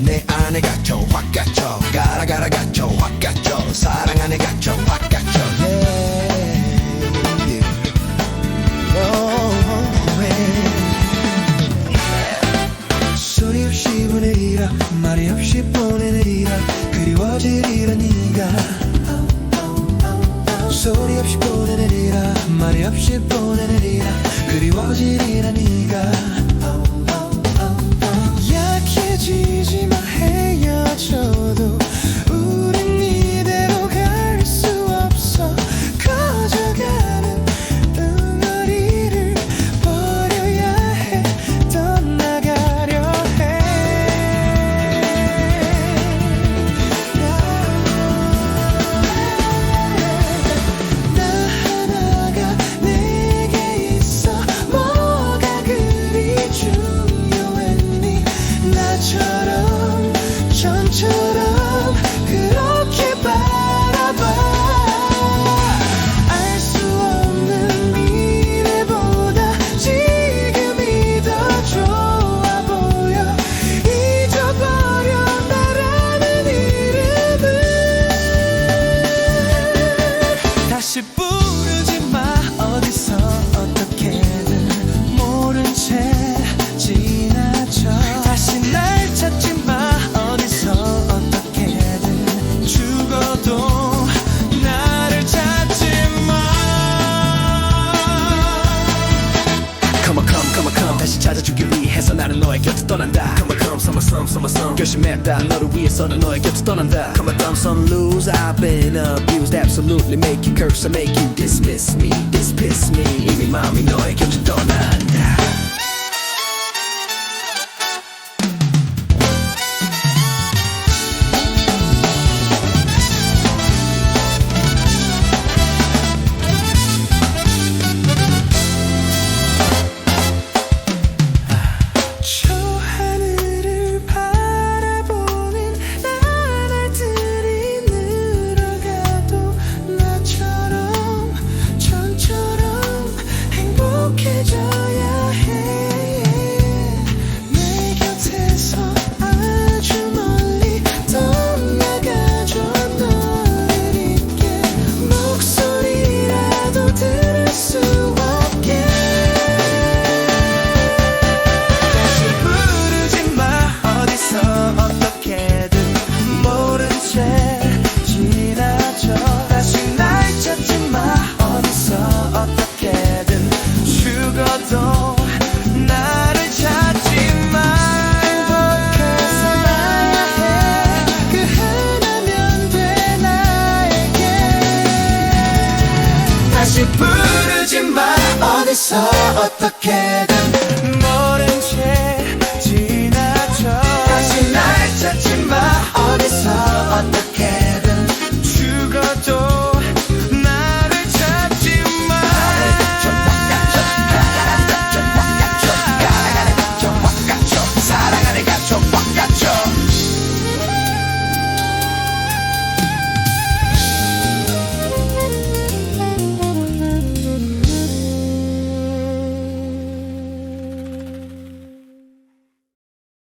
내 안에 갇혀 확 갇혀. 가라 가라 갇혀 확 갇혀. 사랑 안에 갇혀 확 갇혀. 소리 oh, oh, 없이 보내리라 말이 없이 보내리라. 그리워지리라 네가. 소리 없이 보내리라 말이 없이 보내리라. 떠난다. Come on come summer sun summer sun 결심했다. 너를 위해서 난 너의 곁을 떠난다. Come on come, some lose I've been abused. Absolutely make you curse. I make you dismiss me Dismiss me. 이미 마음이 너의 곁을 떠난다. 어떻게든